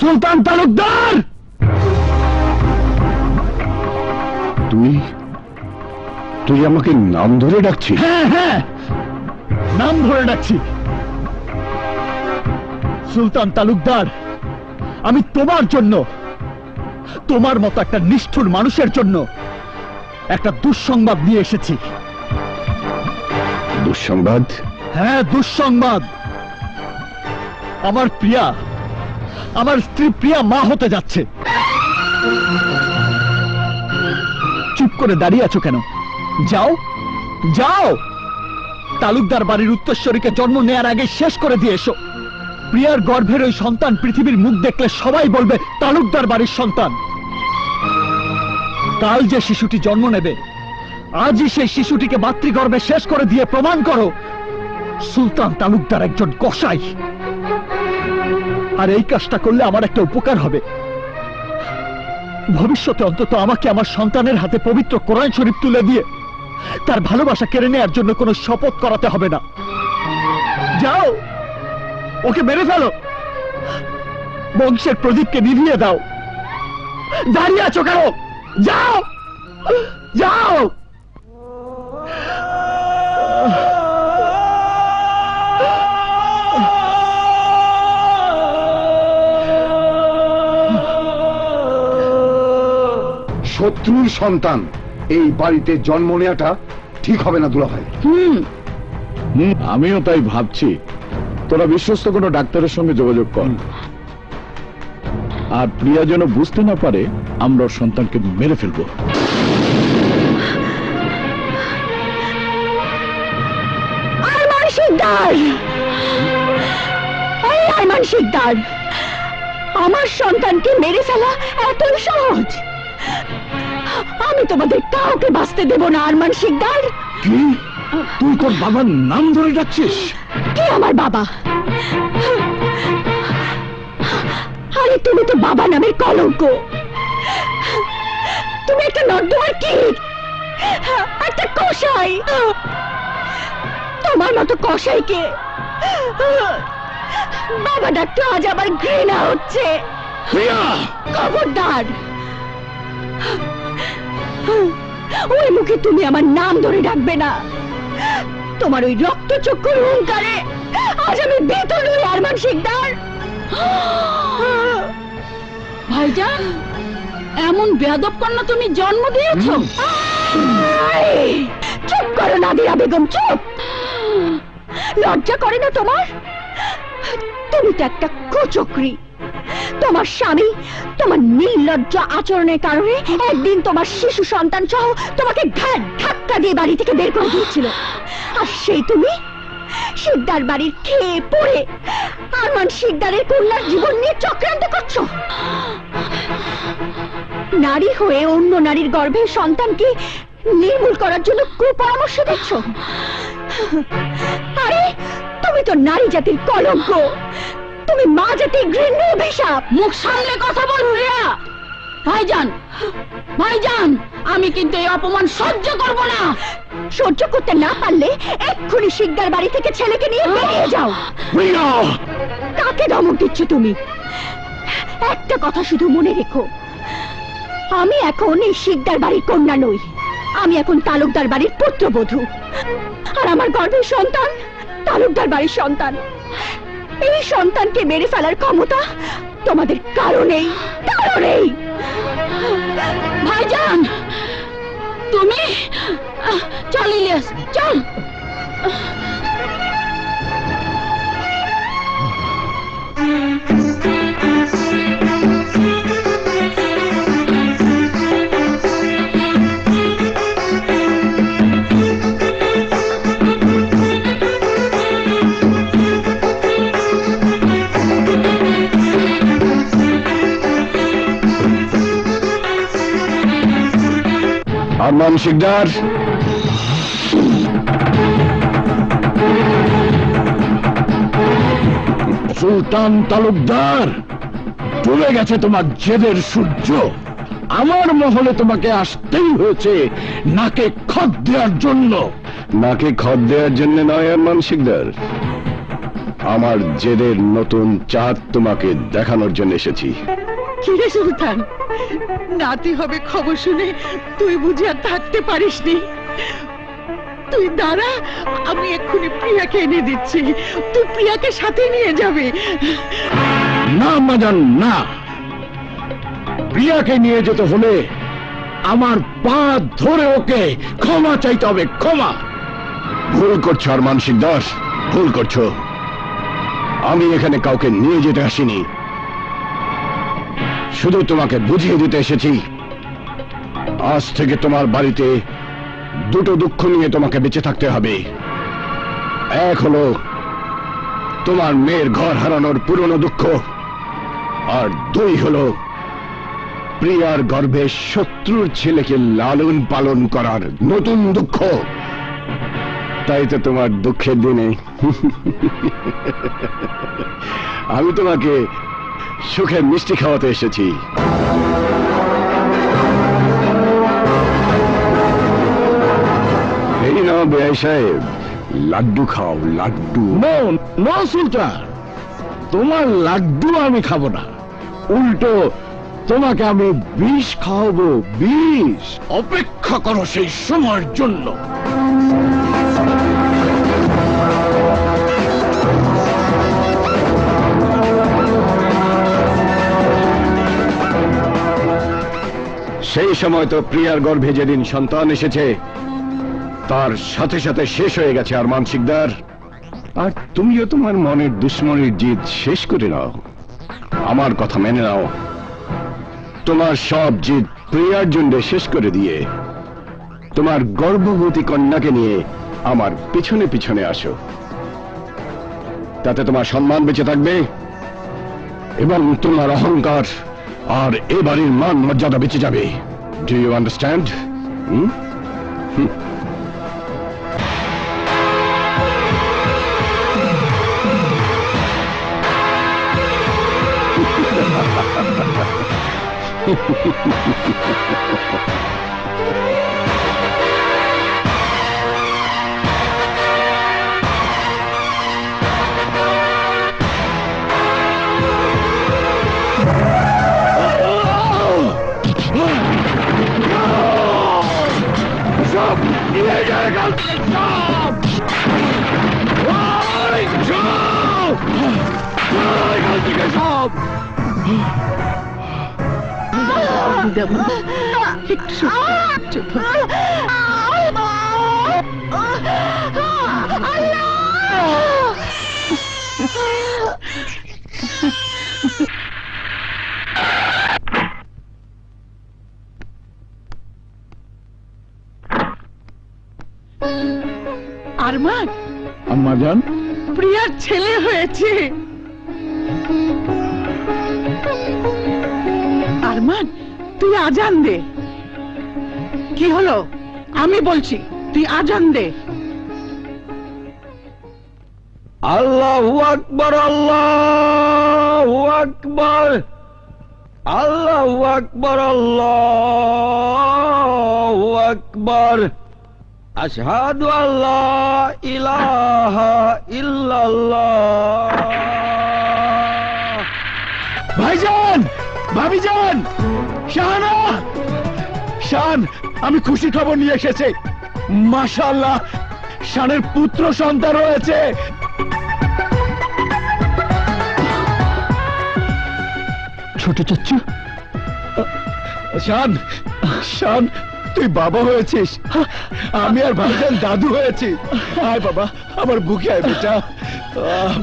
সুলতান তালুকদার! তুই তুই আমাকে নাম ধরে ডাকছিস? হ্যাঁ হ্যাঁ। নাম ধরে ডাকছি। সুলতান তালুকদার আমি তোমার জন্য তোমার মতো একটা নিষ্ঠুর মানুষের জন্য একটা দুঃসংবাদ নিয়ে এসেছি। দুঃসংবাদ? হ্যাঁ দুঃসংবাদ। আমার প্রিয়া আমার স্ত্রী প্রিয়া মা হতে যাচ্ছে। চুপ করে দাঁড়িয়ে আছো কেন? যাও যাও। তালুকদার বাড়ির উত্তরস্বরীকে জন্ম নেয়ার আগে শেষ করে দিয়ে এসো। প্রিয়ার গর্ভের ওই সন্তান পৃথিবীর মুখ দেখলে সবাই বলবে, তালুকদার বাড়ির সন্তান। কাল যে শিশুটি জন্ম নেবে, আজই সেই শিশুটিকে মাতৃগর্ভে শেষ করে দিয়ে প্রমাণ করো, সুলতান তালুকদার একজন কসাই। আর এই কাজটা করলে আমার একটা উপকার হবে। ভবিষ্যতে অন্তত আমাকে আমার সন্তানের হাতে পবিত্র কোরআন শরীফ তুলে দিয়ে তার ভালোবাসা কেড়ে নেওয়ার জন্য কোনো শপথ করাতে হবে না। যাও, ওকে মেরে ফেলো। বংশের প্রদীপকে নিভিয়ে দাও। দাঁড়িয়ে আছো কেন? যাও যাও। শত্রুর সন্তান। এই বাড়িতে জন্ম নেওয়াটা ঠিক হবে না দুলাভাই। হুম, আমিও তাই ভাবছি। তোরা বিশ্বস্ত কোনো ডাক্তারের সঙ্গে যোগাযোগ কর। আর প্রিয়া যেন বুঝতে না পারে আমরা সন্তানকে মেরে ফেলব। শিকদার এই আরমান শিকদার আমার সন্তানকে মেরে ফেলা এতই সহজ। আমি তোমাদের কাউকে বাঁচতে দেব না আরমান শিকদার। কি? তুই তোর বাবার নাম ধরে ডাকছিস? কে আমার বাবা? আরে তুমি তো বাবা নামের কলঙ্ক। তুমি একটা নর্দমার কীট একটা কষাই তোমার মতো কষাইকে বাবা ডাকতে আজ আমার ঘৃণা হচ্ছে। খবরদার। ওই মুখে তুমি আমার নাম ধরে ডাকবে না। তোমার ওই রক্তচক্ষুর হুঙ্কারে আজ আমি বেতন হই আরমান শিকদার ভাইজান, এমন বেয়াদব কন্যা তুমি জন্ম দিয়েছ? চুপ করো, নাদিরা বেগম, চুপ! লজ্জা করে না তোমার? তুমি তো একটা কুচক্রী। তোমার স্বামী, তোমার নির্লজ্জ আচরণের কারণে একদিন তোমার শিশু সন্তান সহ তোমাকে ঘাট ধাক্কা দিয়ে বাড়ি থেকে বের করে দিয়েছিল। আর সেই তুমি, শিকদার বাড়ির খেয়ে পড়ে আরমান শিকদারের কন্যার জীবন নিয়ে চক্রান্ত করছ। নারী হয়ে অন্য নারীর গর্ভে সন্তানকে নির্মূল করার জন্য কুপরামর্শ দিচ্ছ। আরে, তুমি তো নারী জাতির কলঙ্ক। তুমি মা জাতির ঘৃণ্য অভিশাপ। মুখ সামলে কথা বল রিয়া। ভাইজান ভাইজান আমি কিন্তু এই অপমান সহ্য করব না। সহ্য করতে না পারলে এক্ষুনি শিকদার বাড়ি থেকে ছেলেকে নিয়ে বেরিয়ে যাও। কাকে ধমক দিচ্ছ তুমি? একটা কথা শুধু মনে রেখো। আমি এখন এই শিকদার বাড়ির কন্যা নই। আমি এখন তালুকদার বাড়ির পুত্রবধূ। আর আমার গর্ভের সন্তান তালুকদার বাড়ির সন্তান। এই সন্তানকে মেরে ফেলার ক্ষমতা তোমাদের কারণেই কারণেই ভাইজান তুমি? চল ইলিয়াস চল। আরমান শিকদার সুলতান তালুকদার চলে গেছে তোমার জেদের সূর্য। আমার মহলে তোমাকে আসতেই হয়েছে নাকে খত দেওয়ার জন্য। নাকে খত দেওয়ার জন্য নয় আরমান শিকদার আমার জেদের নতুন চাঁদ তোমাকে দেখানোর জন্য এসেছি। সুলতান? নাতি হবে খবর শুনে তুই বুঝি আর থাকতে পারিসনি। তুই দাঁড়া, আমি এক্ষুনি প্রিয়াকে এনে দিচ্ছি। তুই প্রিয়াকে সাথে নিয়ে যাবে। না মাজান না। প্রিয়াকে নিয়ে যেতে হলে আমার পা ধরে ওকে ক্ষমা চাইতে হবে, ক্ষমা। ভুল করছ আর মানসিক দাস ভুল করছ। আমি এখানে কাউকে নিয়ে যেতে আসিনি। শুধু তোমাকে বুঝিয়ে দিতে এসেছি। আজ থেকে তোমার বাড়িতে দুটো দুঃখ নিয়ে তোমাকে বেঁচে থাকতে হবে। এক হলো তোমার মেয়ের ঘর হারানোর পুরনো দুঃখ, আর দুই হলো প্রিয়ার গর্ভে শত্রুর ছেলেকে লালন পালন করার নতুন দুঃখ। তাই তো তোমার দুঃখের দিনে। আমি তোমাকে সুখের মিষ্টি খাওয়াতে এসেছি। এই নাও বেআই সাহেব, লাড্ডু খাও, লাড্ডু। নো নো সুলতান তোমার লাড্ডু আমি খাব না। উল্টো, তোমাকে আমি বিষ খাওয়াবো, বিষ। অপেক্ষা করো সেই সময়ের জন্য। সেই সময় তো প্রিয়ার গর্ভে যেদিন সন্তান এসেছে, তার সাথে সাথে শেষ হয়ে গেছে আর মানসিকদার। আর তুমিও তোমার মনের দুশ্মনের জিদ শেষ করে নাও। আমার কথা মেনে নাও। তোমার সব জিদ প্রিয়ার জন্য শেষ করে দিয়ে, তোমার গর্ভবতী কন্যাকে নিয়ে আমার পিছনে পিছনে আসো। তাতে তোমার সম্মান বেঁচে থাকবে এবং তোমার অহংকার আর এ বাড়ির মান মর্যাদা বেঁচে যাবে। Do you understand? Hmm? Hmm. Ha ha ha ha ha ha. Do you understand একটু সহ্য ধর। আরমান? আম্মা জান প্রিয়ার ছেলে হয়েছে। আরমান তুই আজান দে। কি হলো? আমি বলছি তুই আজান দে। আল্লাহু আকবার আল্লাহু আকবার। আল্লাহু আকবার আল্লাহু আকবার। আশহাদু আল্লাহ ইলাহা ইল্লাল্লাহ। ভাইজান, ভাবিজান, শাহানা, শান, আমি খুশি খবর নিয়ে এসেছি। মাশাআল্লাহ, শানের পুত্র সন্তান রয়েছে। ছোট চাচ্চু শান শান তুই বাবা হয়েছিস? আমি আর ভাইজান দাদু হয়েছি। আয় বাবা আমার বুকে আয় বেটা।